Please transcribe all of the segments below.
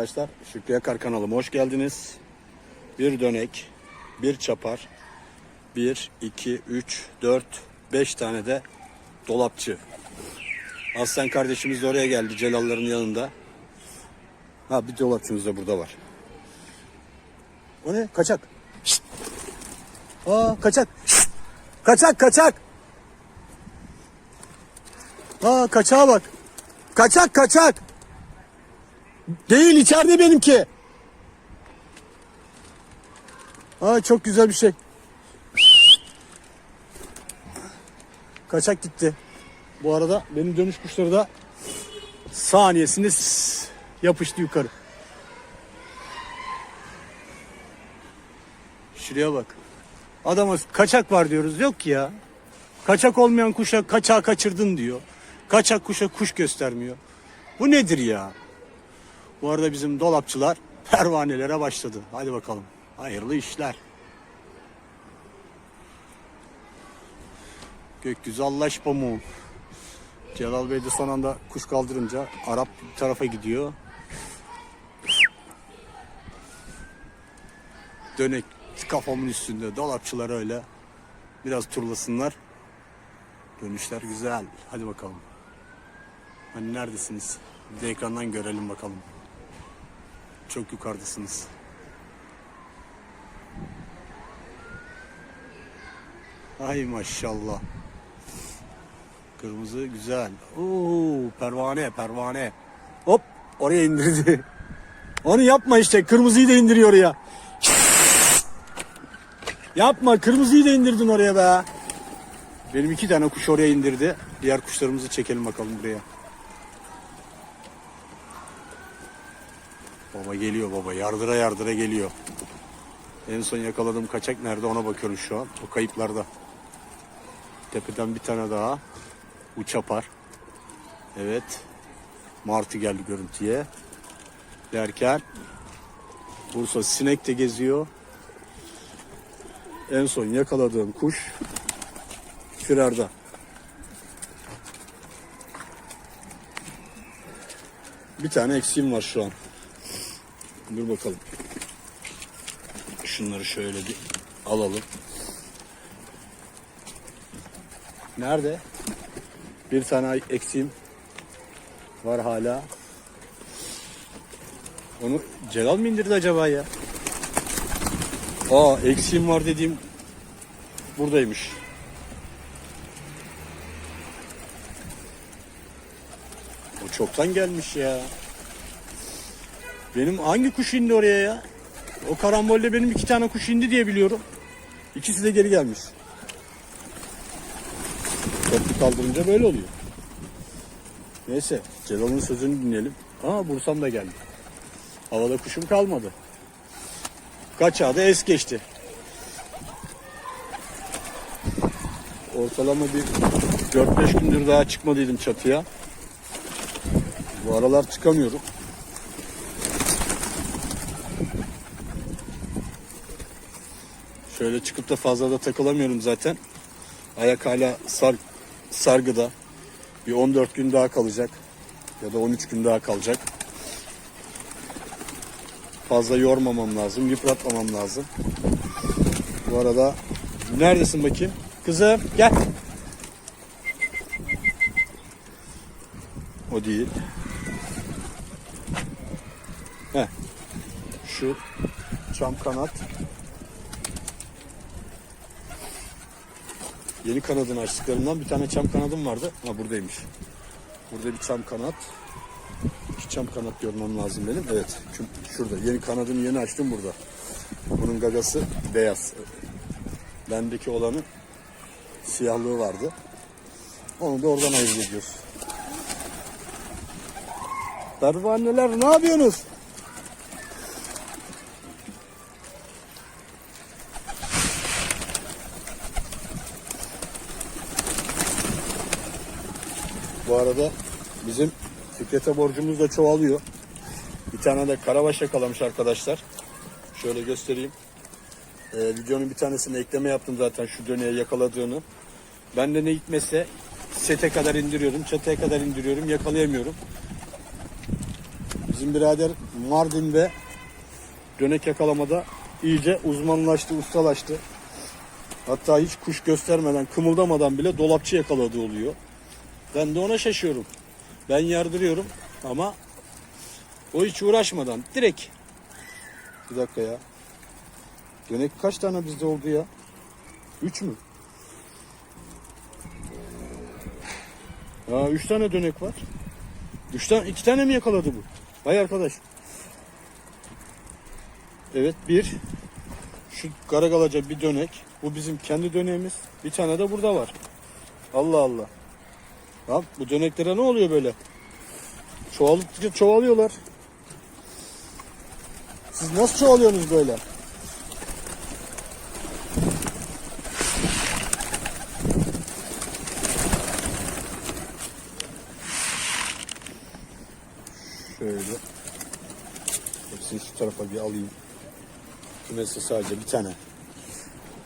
Arkadaşlar Şükrü Yakar kanalıma hoş geldiniz. Bir dönek, bir çapar, bir, iki, üç, dört, beş tane de dolapçı. Aslan kardeşimiz de oraya geldi Celalların yanında. Ha bir dolapçımız da burada var. O ne? Kaçak. Şşt. Aa kaçak. Şşt. Kaçak kaçak. Aa kaçağa bak. Kaçak kaçak. Değil içeride benimki. Aa çok güzel bir şey. Kaçak gitti. Bu arada benim dönüş kuşları da saniyesinde yapıştı yukarı. Şuraya bak. Adama kaçak var diyoruz. Yok ki ya. Kaçak olmayan kuşa kaçağı kaçırdın diyor. Kaçak kuşa kuş göstermiyor. Bu nedir ya? Bu arada bizim dolapçılar pervanelere başladı. Hadi bakalım. Hayırlı işler. Gökyüzü allaş pamuğu. Celal Bey de son anda kuş kaldırınca Arap tarafa gidiyor. Dönek kafamın üstünde dolapçılar öyle. Biraz turlasınlar. Dönüşler güzel. Hadi bakalım. Hani neredesiniz? Bir de ekrandan görelim bakalım. Çok yukarıdasınız. Ay maşallah. Kırmızı güzel. Oo pervane pervane. Hop oraya indirdi. Onu yapma işte kırmızıyı da indiriyor ya. Yapma kırmızıyı da indirdin oraya be. Benim iki tane kuş oraya indirdi. Diğer kuşlarımızı çekelim bakalım buraya. Baba geliyor baba. Yardıra yardıra geliyor. En son yakaladığım kaçak nerede ona bakıyorum şu an. O kayıplarda. Tepeden bir tane daha. Uçapar. Evet. Martı geldi görüntüye. Derken Bursa sinek de geziyor. En son yakaladığım kuş firarda. Bir tane eksiğim var şu an. Dur bakalım. Şunları şöyle bir alalım. Nerede? Bir tane eksiğim var hala. Onu Celal mı indirdi acaba ya? Aa eksiğim var dediğim buradaymış. O çoktan gelmiş ya. Benim hangi kuş indi oraya ya? O karambolde benim iki tane kuş indi diye biliyorum. İkisi de geri gelmiş. Toplu kaldırınca böyle oluyor. Neyse Celal'ın sözünü dinleyelim. Aa Bursam da geldi. Havada kuşum kalmadı. Kaçağı da es geçti. Ortalama bir 4-5 gündür daha çıkmadıydım çatıya. Bu aralar çıkamıyorum. Şöyle çıkıp da fazla da takılamıyorum zaten. Ayak hala sar, sargıda. Bir 14 gün daha kalacak. Ya da 13 gün daha kalacak. Fazla yormamam lazım, yıpratmamam lazım. Bu arada neredesin bakayım? Kızım gel. O değil. Şu çam kanat. Yeni kanadını açtıklarından bir tane çam kanadım vardı. Ha buradaymış. Burada bir çam kanat. İki çam kanat görmem lazım benim. Evet. şu- Şurada. Yeni kanadını yeni açtım burada. Bunun gagası beyaz. Bendeki olanı siyahlığı vardı. Onu da oradan ayırt ediyoruz. Pervaneler ne yapıyorsunuz? Bu arada bizim Fikret'e borcumuz da çoğalıyor. Bir tane de karabaş yakalamış arkadaşlar. Şöyle göstereyim. Ee, videonun bir tanesine ekleme yaptım zaten şu döneye yakaladığını. Ben de ne gitmese sete kadar indiriyorum, çatıya kadar indiriyorum, yakalayamıyorum. Bizim birader Mardin'de dönek yakalamada iyice uzmanlaştı, ustalaştı. Hatta hiç kuş göstermeden, kımıldamadan bile dolapçı yakaladığı oluyor. Ben de ona şaşıyorum. Ben yardırıyorum ama o hiç uğraşmadan direkt. Bir dakika ya. Dönek kaç tane bizde oldu ya? Üç mü? Ya üç tane dönek var. Üç tane, iki tane mi yakaladı bu? Vay arkadaş. Evet bir. Şu Karagalaca bir dönek. Bu bizim kendi döneğimiz. Bir tane de burada var. Allah Allah. Bak bu döneklere ne oluyor böyle? Çoğaldıkça çoğalıyorlar. Siz nasıl çoğalıyorsunuz böyle? Şöyle. Hepsini şu tarafa bir alayım. Kümeste sadece bir tane.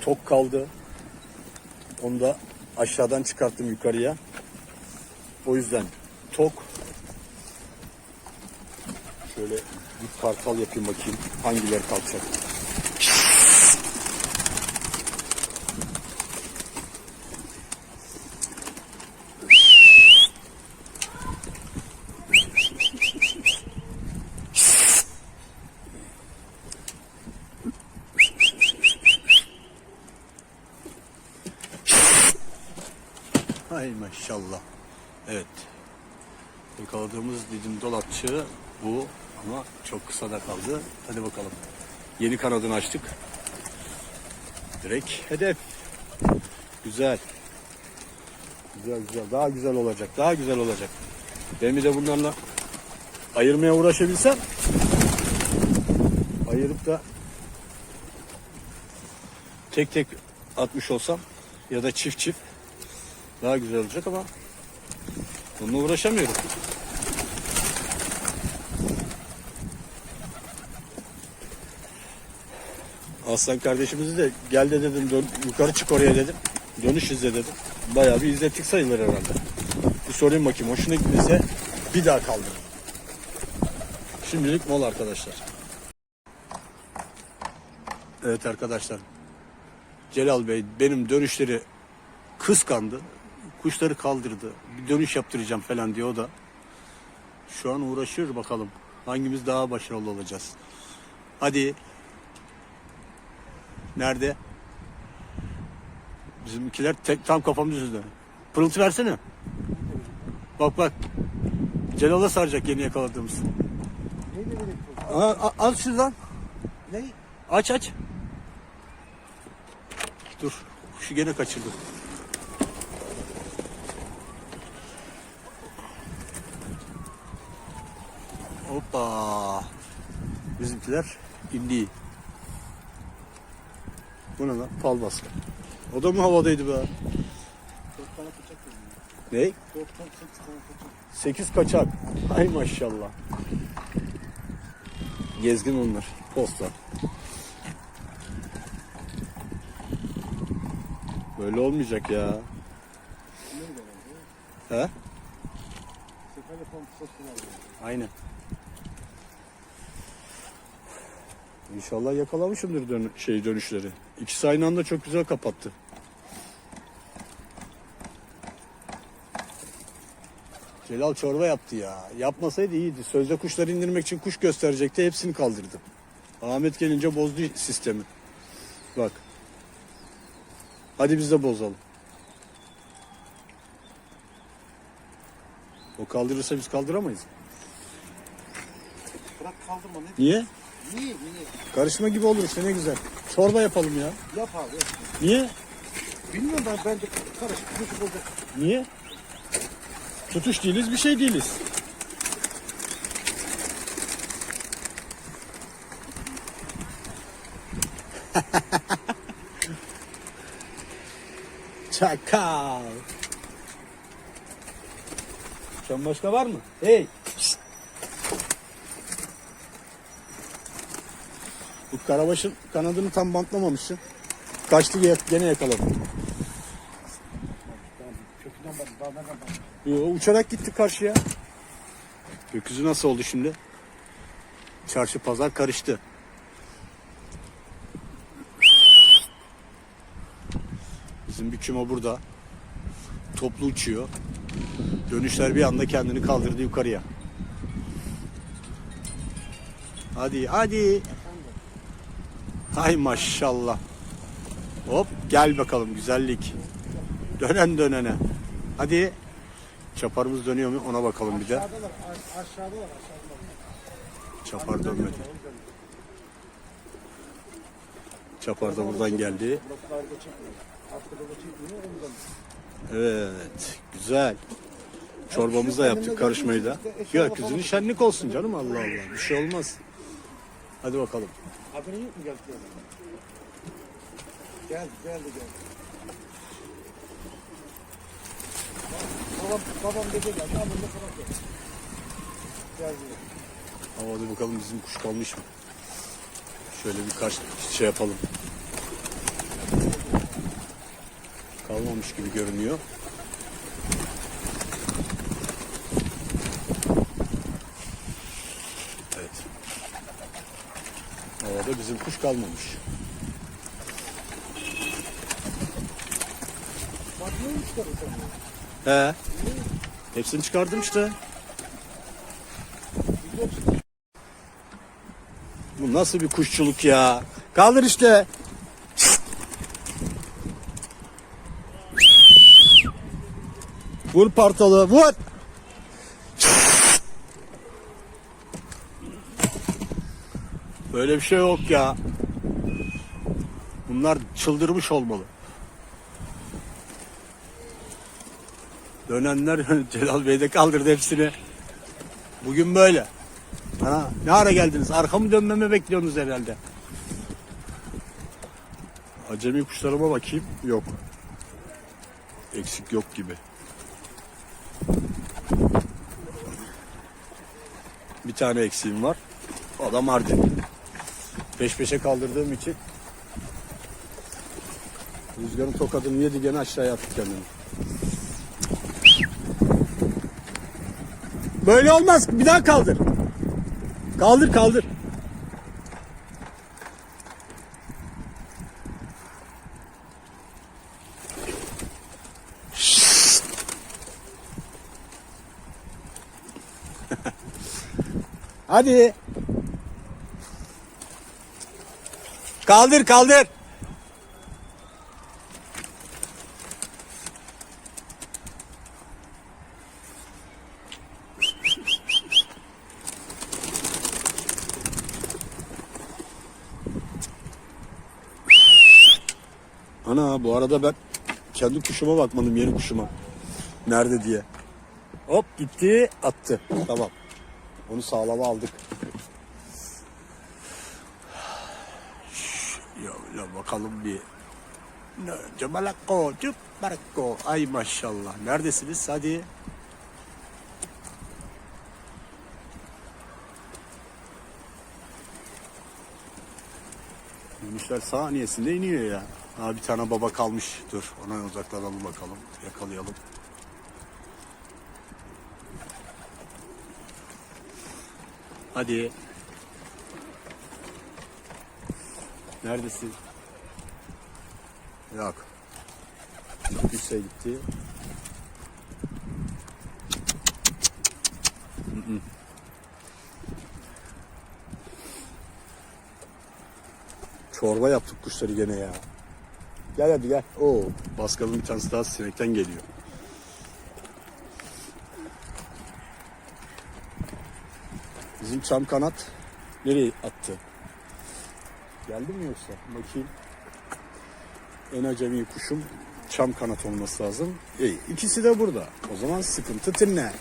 Tok kaldı. Onu da aşağıdan çıkarttım yukarıya. O yüzden tok. Şöyle bir kartal yapayım bakayım. Hangileri kalkacak. Hay maşallah. Evet. Yakaladığımız didim dolapçı bu ama çok kısa da kaldı. Hadi bakalım. Yeni kanadını açtık. Direkt hedef. Güzel. Güzel güzel. Daha güzel olacak. Daha güzel olacak. Ben bir de bunlarla ayırmaya uğraşabilsem ayırıp da tek tek atmış olsam ya da çift çift daha güzel olacak ama bununla uğraşamıyorum. Aslan kardeşimizi de gel de dedim dön, yukarı çık oraya dedim. Dönüş izle dedim. Bayağı bir izlettik sayılır herhalde. Bir sorayım bakayım hoşuna gitmese bir daha kaldırın. Şimdilik mola arkadaşlar. Evet arkadaşlar. Celal Bey benim dönüşleri kıskandı. Kuşları kaldırdı. Bir dönüş yaptıracağım falan diyor o da. Şu an uğraşıyor bakalım. Hangimiz daha başarılı olacağız. Hadi. Nerede? Bizimkiler tek, tam kafamız üstünde. Pırıltı versene. Bak bak. Celal'a saracak yeni yakaladığımız. Neydi bu? Aa, a- al şuradan. Ne? Aç aç. Dur. Şu gene kaçırdı. Hoppa. Bizimkiler indi. Bu ne lan? Pal baskı. O da mı havadaydı be? Dört tane bıçak yedim. Ne? Dört tane sekiz tane bıçak. Sekiz kaçak. Ay maşallah. Gezgin onlar. Posta. Böyle olmayacak ya. He? Aynen. İnşallah yakalamışımdır dön şey dönüşleri. İkisi aynı anda çok güzel kapattı. Celal çorba yaptı ya. Yapmasaydı iyiydi. Sözde kuşları indirmek için kuş gösterecekti. Hepsini kaldırdı. Ahmet gelince bozdu sistemi. Bak. Hadi biz de bozalım. O kaldırırsa biz kaldıramayız. Bırak kaldırma ne? Niye? Niye? Niye? Karışma gibi olur işte ne güzel. Çorba yapalım ya. Yap abi yap. Niye? Bilmiyorum ben ben de karışık kutu olacak. Niye? Tutuş değiliz bir şey değiliz. Çakal. Sen başka var mı? Hey. Şşt. Bu karabaşın kanadını tam bantlamamışsın. Kaçtı gene yakaladım. Yo, uçarak gitti karşıya. Gökyüzü nasıl oldu şimdi? Çarşı pazar karıştı. Bizim bir küme burada. Toplu uçuyor. Dönüşler bir anda kendini kaldırdı yukarıya. Hadi hadi. Hay maşallah. Hop gel bakalım güzellik. Dönen dönene. Hadi. Çaparımız dönüyor mu ona bakalım bir de. Aşağıdalar, aş- aşağıdalar, aşağıdalar. Çapar dönmedi. Çapar da buradan geldi. Evet, güzel. Çorbamızı da yaptık, karışmayı da. Gökyüzünün şenlik olsun canım Allah Allah. Bir şey olmaz. Hadi bakalım. Haberin yok mu geldi? Geldi, geldi, geldi. Babam, babam dede geldi, annem de falan geldi. Geldi. Havada bakalım bizim kuş kalmış mı? Şöyle birkaç şey yapalım. Kalmamış gibi görünüyor. Evet. Havada bizim kuş kalmamış. He. Hepsini çıkardım işte. Bu nasıl bir kuşçuluk ya? Kaldır işte. Vur partalı, vur. Böyle bir şey yok ya. Bunlar çıldırmış olmalı. Dönenler Celal Bey de kaldırdı hepsini. Bugün böyle. Ha, ne ara geldiniz? Arkamı dönmeme bekliyorsunuz herhalde. Acemi kuşlarıma bakayım. Yok. Eksik yok gibi. Bir tane eksiğim var. O da Mardin. Peş peşe kaldırdığım için rüzgarın tokadını yedi gene aşağıya attı kendini. Böyle olmaz. Bir daha kaldır. Kaldır kaldır. Hadi. Kaldır kaldır. Ana bu arada ben kendi kuşuma bakmadım yeni kuşuma. Nerede diye. Hop gitti attı. Tamam. Onu sağlama aldık. Şöyle bakalım bir. Cemalakko, cüpbarakko. Ay maşallah. Neredesiniz? Hadi. Yunuslar saniyesinde iniyor ya. Ha bir tane baba kalmış. Dur ona uzaklanalım bakalım. Yakalayalım. Hadi. Neredesin? Yok. Yükseğe gitti. Çorba yaptık kuşları gene ya. Gel hadi gel. Oo, Baskal'ın bir tanesi daha sinekten geliyor. Bizim çam kanat nereye attı? Geldi mi yoksa? Bakayım. En acemi kuşum çam kanat olması lazım. İyi. ikisi de burada. O zaman sıkıntı tinne.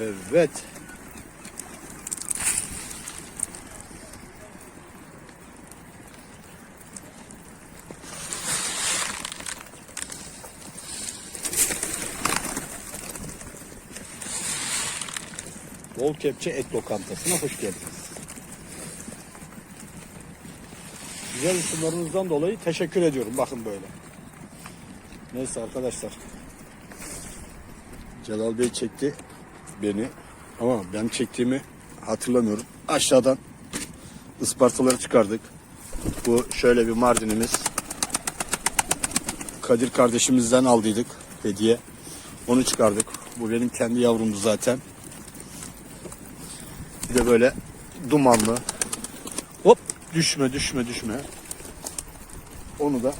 Evet. Bol Kepçe Et Lokantası'na hoş geldiniz. Güzel isimlerinizden dolayı teşekkür ediyorum. Bakın böyle. Neyse arkadaşlar. Celal Bey çekti beni. Ama ben çektiğimi hatırlamıyorum. Aşağıdan Ispartaları çıkardık. Bu şöyle bir Mardinimiz. Kadir kardeşimizden aldıydık hediye. Onu çıkardık. Bu benim kendi yavrumdu zaten. Böyle dumanlı. Hop düşme düşme düşme. Onu da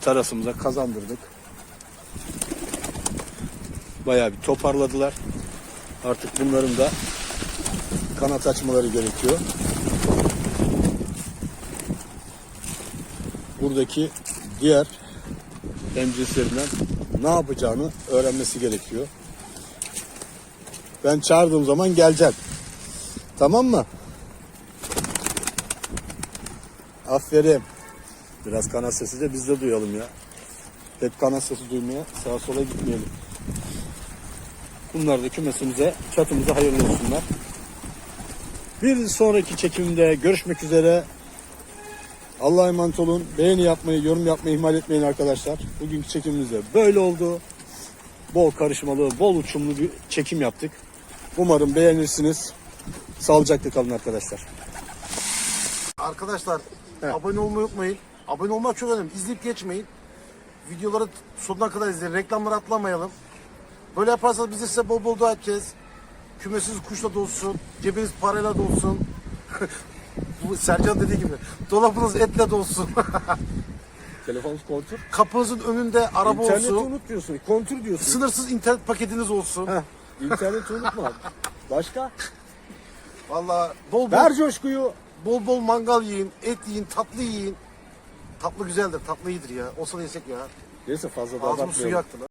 terasımıza kazandırdık. Bayağı bir toparladılar. Artık bunların da kanat açmaları gerekiyor. Buradaki diğer emcislerinden ne yapacağını öğrenmesi gerekiyor. Ben çağırdığım zaman gelecek. Tamam mı? Aferin. Biraz kanat sesi de biz de duyalım ya. Hep kanat sesi duymaya sağa sola gitmeyelim. Bunlar da kümesimize, çatımıza hayırlı olsunlar. Bir sonraki çekimde görüşmek üzere. Allah'a emanet olun. Beğeni yapmayı, yorum yapmayı ihmal etmeyin arkadaşlar. Bugünkü çekimimiz de böyle oldu. Bol karışmalı, bol uçumlu bir çekim yaptık. Umarım beğenirsiniz. Sağlıcakla kalın arkadaşlar. Arkadaşlar Evet. abone olmayı unutmayın. Abone olmak çok önemli. İzleyip geçmeyin. Videoları sonuna kadar izleyin. Reklamları atlamayalım. Böyle yaparsanız biz size bol bol dua edeceğiz. Kümesiz kuşla dolsun. Cebiniz parayla dolsun. Bu Sercan dediği gibi. Dolabınız etle dolsun. Telefonunuz kontur. Kapınızın önünde araba İnterneti olsun. unut diyorsun. Kontur diyorsun. Sınırsız internet paketiniz olsun. Heh, İnterneti unutma. Başka? Vallahi bol bol, Ver coşkuyu. bol bol mangal yiyin, et yiyin, tatlı yiyin. Tatlı güzeldir, tatlı iyidir ya. Olsa da yesek ya. Neyse fazla da Ağzımın abartmayalım. suyu aktı lan.